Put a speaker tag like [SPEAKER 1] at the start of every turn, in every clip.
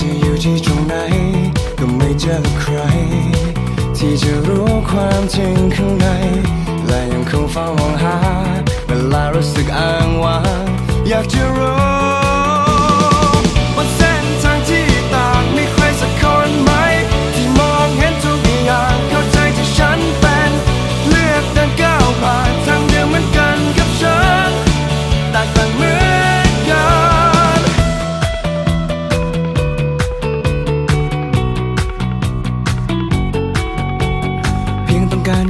[SPEAKER 1] จะอยู่ที่ตรงไหน ก็ไม่เจอใคร ที่จะรู้ความจริง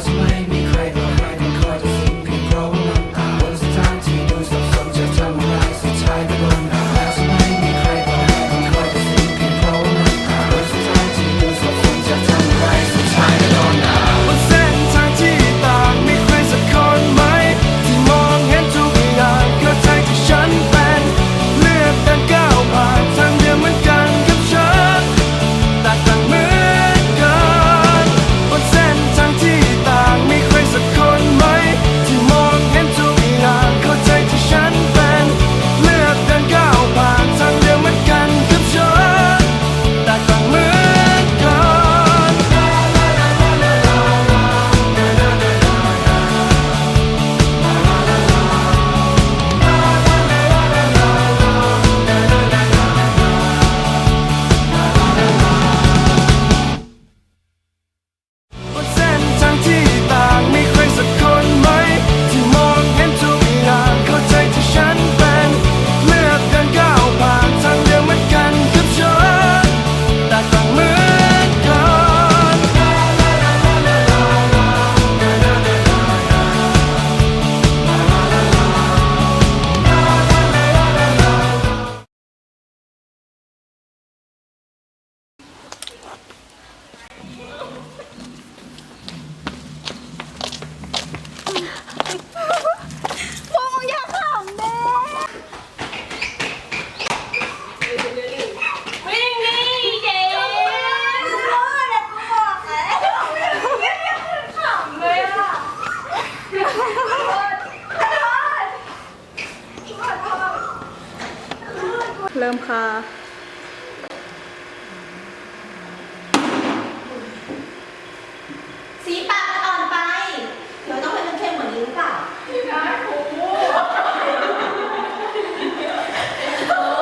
[SPEAKER 1] just blame me. เริ่มค่ะ